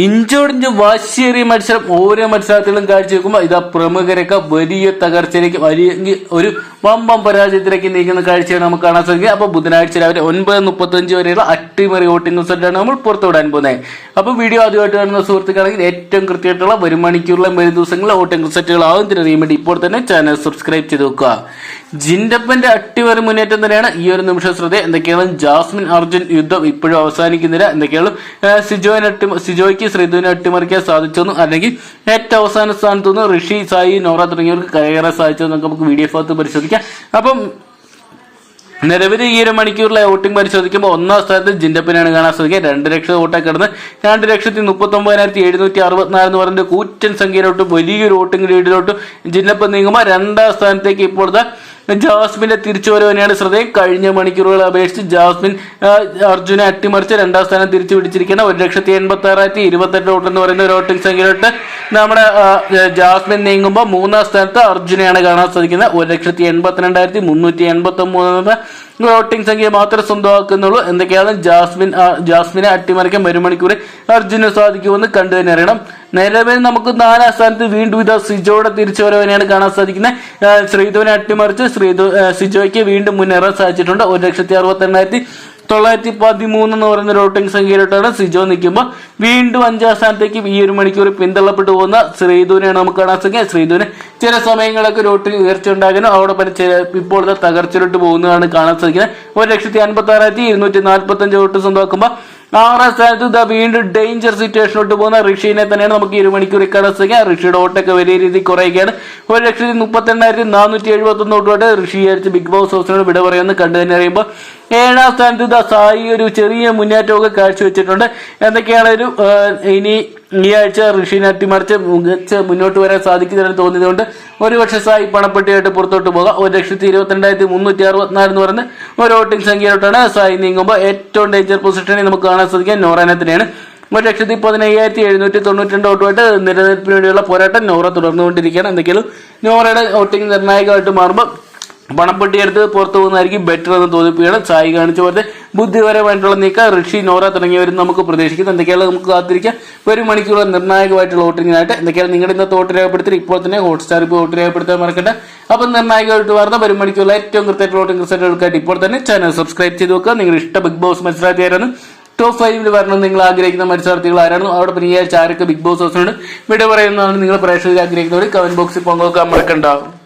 ഇഞ്ചോടിഞ്ച് വാശിയേറിയ മത്സരം ഓരോ മത്സരത്തിലും കാഴ്ചവെക്കുമ്പോൾ ഇതാ പ്രമുഖരൊക്കെ വലിയ തകർച്ചയിലേക്ക് വലിയ ഒരു വമ്പം പരാജയത്തിലേക്ക് നീക്കുന്ന കാഴ്ചയാണ് നമുക്ക് കാണാൻ സാധിക്കുക. അപ്പോൾ ബുധനാഴ്ച രാവിലെ ഒൻപത് മുപ്പത്തഞ്ച് വരെയുള്ള അട്ടിമറി വോട്ടിംഗ് റിസൾട്ടാണ് നമ്മൾ പുറത്തുവിടാൻ പോകുന്നത്. അപ്പോൾ വീഡിയോ ആദ്യമായിട്ട് കാണുന്ന സുഹൃത്തുക്കളാണെങ്കിൽ ഏറ്റവും കൃത്യമായിട്ടുള്ള വരും മണിക്കൂറിലെ വരും ദിവസങ്ങളിലെ വോട്ടിംഗ് റിസൾട്ടുകളാവും തിരിയാൻ വേണ്ടി ഇപ്പോൾ തന്നെ ചാനൽ സബ്സ്ക്രൈബ് ചെയ്ത് വെക്കുക. ജിൻഡപ്പന്റെ അട്ടിമറി മുന്നേറ്റം തന്നെയാണ് ഈ ഒരു നിമിഷം ശ്രദ്ധ. എന്തൊക്കെയാണ്? ജാസ്മിൻ അർജുൻ യുദ്ധം ഇപ്പോഴും അവസാനിക്കുന്നില്ല. എന്തൊക്കെയാണ്? അട്ടിമ അട്ടി സിജോയ്ക്ക് ശ്രീധുവിനെ അട്ടിമറിക്കാൻ സാധിച്ചെന്നും അല്ലെങ്കിൽ ഏറ്റവും അവസാന സ്ഥാനത്തു നിന്ന് ഋഷി സായി നോറ തുടങ്ങിയവർക്ക് കയറാൻ സാധിച്ചതെന്നൊക്കെ നമുക്ക് വീഡിയോ അകത്ത് പരിശോധിക്കാം. അപ്പം നിലവിൽ ഈ ഒരു മണിക്കൂറിലെ വോട്ടിംഗ് പരിശോധിക്കുമ്പോൾ ഒന്നാം സ്ഥാനത്ത് ജിൻഡപ്പനാണ് കാണാൻ സാധിക്കുക. രണ്ട് ലക്ഷം വോട്ടൊക്കെ കിടന്ന് രണ്ട് ലക്ഷത്തി മുപ്പത്തി ഒമ്പതിനായിരത്തി എഴുന്നൂറ്റി അറുപത്തിനാല് എന്ന് പറയുന്ന കൂറ്റൻ സംഖ്യയിലോട്ട് വലിയൊരു വോട്ടിംഗ് ലീഡിലോട്ട് ജിന്നപ്പ് നീങ്ങുമ്പോൾ രണ്ടാം സ്ഥാനത്തേക്ക് ഇപ്പോൾ ദാ തിരിച്ചുവരവ് തന്നെയാണ് ശ്രദ്ധേയം കഴിഞ്ഞ മണിക്കൂറുകളെ അപേക്ഷിച്ച് ജാസ്മിൻ അർജുനെ അട്ടിമറിച്ച് രണ്ടാം സ്ഥാനം തിരിച്ചു പിടിച്ചിരിക്കുന്ന ഒരു ലക്ഷത്തി എൺപത്തി ആറായിരത്തി ഇരുപത്തെട്ട് വോട്ട് എന്ന് പറയുന്ന ഒരു വോട്ടിംഗ് സംഖ്യയിലോട്ട് നമ്മുടെ ജാസ്മിൻ നീങ്ങുമ്പോൾ മൂന്നാം സ്ഥാനത്ത് അർജുനെയാണ് കാണാൻ സാധിക്കുന്നത്. ഒരു ലക്ഷത്തി എൺപത്തിരണ്ടായിരത്തി മുന്നൂറ്റി എൺപത്തി മൂന്ന് വോട്ടിംഗ് സംഖ്യ മാത്രമേ സ്വന്തമാക്കുന്നുള്ളൂ. എന്തൊക്കെയാണ് ജാസ്മിൻ ജാസ്മിനെ അട്ടിമറിക്കാൻ ഒരു മണിക്കൂർ അർജുന് സാധിക്കുമെന്ന് കണ്ടു തന്നെ അറിയണം. നിലവിൽ നമുക്ക് നാലാം സ്ഥാനത്ത് വീണ്ടും ഇതാ സിജോയുടെ തിരിച്ചുവരവിനെയാണ് കാണാൻ സാധിക്കുന്നത്. ശ്രീധുവിനെ അട്ടിമറിച്ച് ശ്രീധു സിജോയ്ക്ക് വീണ്ടും മുന്നേറാൻ സാധിച്ചിട്ടുണ്ട്. ഒരു ലക്ഷത്തി അറുപത്തി എണ്ണായിരത്തി തൊള്ളായിരത്തി പതിമൂന്ന് എന്ന് പറയുന്ന റോട്ടിംഗ് സംഖ്യയിലോട്ടാണ് സിജോ നിൽക്കുമ്പോൾ. വീണ്ടും അഞ്ചാം സ്ഥാനത്തേക്ക് ഈ ഒരു മണിക്കൂർ പിന്തള്ളപ്പെട്ടു പോകുന്ന ശ്രീധുവിനെയാണ് നമുക്ക് കാണാൻ സാധിക്കുക ശ്രീധുവിന് ചില സമയങ്ങളൊക്കെ റോട്ടിൽ ഉയർച്ച ഉണ്ടാകാനും അവിടെ പല ചില ഇപ്പോഴത്തെ തകർച്ചയിലോട്ട് പോകുന്നതാണ് കാണാൻ സാധിക്കുന്നത്. ഒരു ലക്ഷത്തി അൻപത്തി ആറായിരത്തി ഇരുന്നൂറ്റി നാൽപ്പത്തി അഞ്ച് വോട്ട് സ്വന്തമാക്കുമ്പോൾ ആറാം സ്ഥാനത്ത് ഇതാ വീണ്ടും ഡേഞ്ചർ സിറ്റുവേഷനോട്ട് പോകുന്ന ഋഷീനെ തന്നെയാണ് നമുക്ക് ഇരുമണിക്കൂർ സാധിക്കുക ഋഷിയുടെ ഓട്ടൊക്കെ വലിയ രീതിയിൽ കുറയുകയാണ്. ഒരു ലക്ഷത്തി മുപ്പത്തി എണ്ണായിരത്തി നാനൂറ്റി എഴുപത്തി ഒന്ന് വോട്ടോട്ട് ഋഷി വിചാരിച്ച് ബിഗ് ബോസ് ഹൗസിനോട് വിട പറയുമെന്ന് കണ്ടു തന്നെ അറിയുമ്പോൾ ഏഴാം സ്ഥാനത്ത് ഇതാ സായി ഒരു ചെറിയ മുന്നേറ്റമൊക്കെ കാഴ്ചവെച്ചിട്ടുണ്ട്. എന്തൊക്കെയാണ് ഒരു ഇനി ഈ ആഴ്ച ഋഷിനെ അട്ടിമറിച്ച് മികച്ച മുന്നോട്ട് വരാൻ സാധിക്കുന്നതെന്ന് തോന്നിയതുകൊണ്ട് ഒരു പക്ഷേ സായി പണപ്പെട്ടിയായിട്ട് പുറത്തോട്ട് പോകാം. ഒരു ലക്ഷത്തി ഇരുപത്തിരണ്ടായിരത്തി മുന്നൂറ്റി അറുപത്തിനാല് എന്ന് പറയുന്ന ഒരു വോട്ടിംഗ് സംഖ്യയിലോട്ടാണ് സായി നീങ്ങുമ്പോൾ ഏറ്റവും ഡേഞ്ചർ പൊസിഷനിൽ നമുക്ക് കാണാൻ സാധിക്കുക. നോറാനത്തിനെയാണ് ഒരു ലക്ഷത്തി പതിനയ്യായിരത്തി എഴുന്നൂറ്റി തൊണ്ണൂറ്റി രണ്ട് വോട്ടുമായിട്ട് നിലനിൽപ്പിന് വേണ്ടിയുള്ള പോരാട്ടം നോറ തുടർന്നുകൊണ്ടിരിക്കുകയാണ്. എന്തെങ്കിലും നോറയുടെ വോട്ടിംഗ് നിർണായകമായിട്ട് മാറുമ്പോൾ പണപ്പെട്ടി എടുത്ത് പുറത്തു പോകുന്നതായിരിക്കും ബെറ്റർ എന്ന് തോന്നിപ്പിക്കുകയാണ്. സായി കാണിച്ച പോലത്തെ ബുദ്ധിപരമായിട്ടുള്ള നീക്കം. ഋഷി നോറ തുടങ്ങിയവരും നമുക്ക് പ്രതീക്ഷിക്കുന്നു. എന്തൊക്കെയാണ് നമുക്ക് കാത്തിരിക്കാം? ഒരു മണിക്കൂറുള്ള നിർണായകമായിട്ടുള്ള വോട്ടിങ്ങിനായിട്ട് എന്തൊക്കെയാണ് നിങ്ങളുടെ ഇന്നത്തെ വോട്ട് രേഖപ്പെടുത്തി ഇപ്പോൾ തന്നെ ഹോട്ട്സ്റ്റാർ ഇപ്പോൾ വോട്ട് രേഖപ്പെടുത്താൻ മറക്കട്ടെ അപ്പം നിർണായകമായിട്ട് വാർത്ത ഒരു മണിക്കൂറിൽ ഏറ്റവും കൃത്യമായിട്ട് വോട്ടിംഗ് റിസൾട്ടുകൾക്കായിട്ട് ഇപ്പോൾ തന്നെ ചാനൽ സബ്സ്ക്രൈബ് ചെയ്ത് വെക്കുക. നിങ്ങളുടെ ഇഷ്ട ബിഗ് ബോസ് മത്സരാർത്ഥിയായിരുന്നു ടോപ്പ് ഫൈവിൽ വരണം നിങ്ങൾ ആഗ്രഹിക്കുന്ന മത്സരാർത്ഥികൾ ആരാണ്? അവിടെ പിന്നെ ആരൊക്കെ ബിഗ് ബോസ് ഹൗസിനോട് വിട പറയുന്നതാണ് നിങ്ങൾ പ്രേക്ഷകർ ആഗ്രഹിക്കുന്നവർ കമന്റ് ബോക്സിൽ പങ്കുവെക്കാൻ മറക്കണ്ടാവും